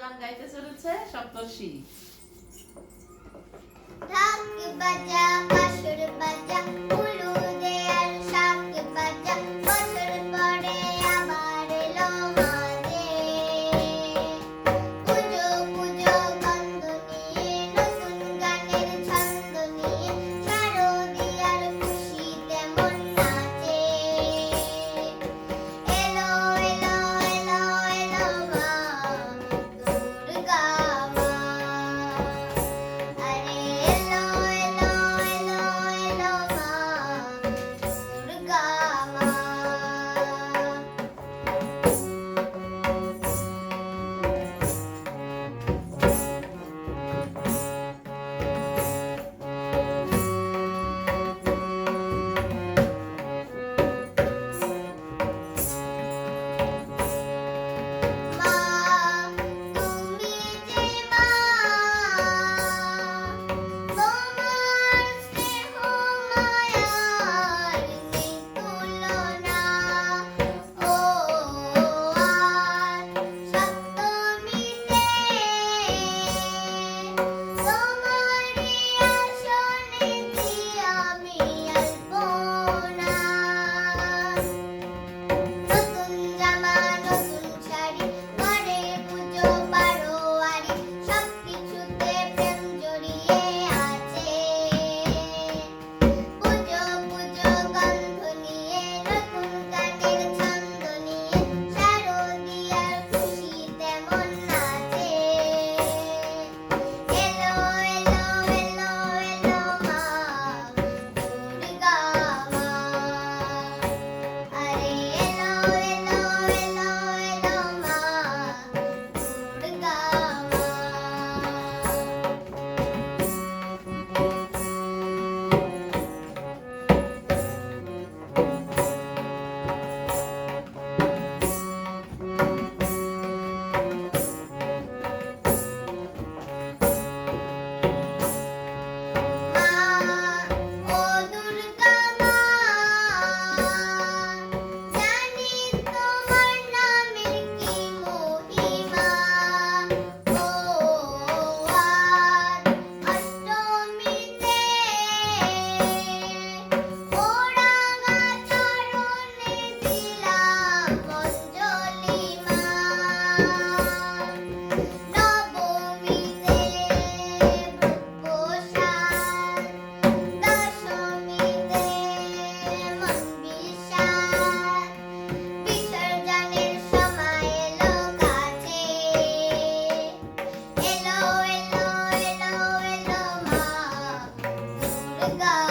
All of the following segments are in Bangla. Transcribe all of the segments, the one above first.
গান গাইতে চলেছে সপ্তর্ষি বাজা বাঁশুর go.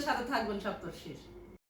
সাথে থাকবেন সপ্তর্ষির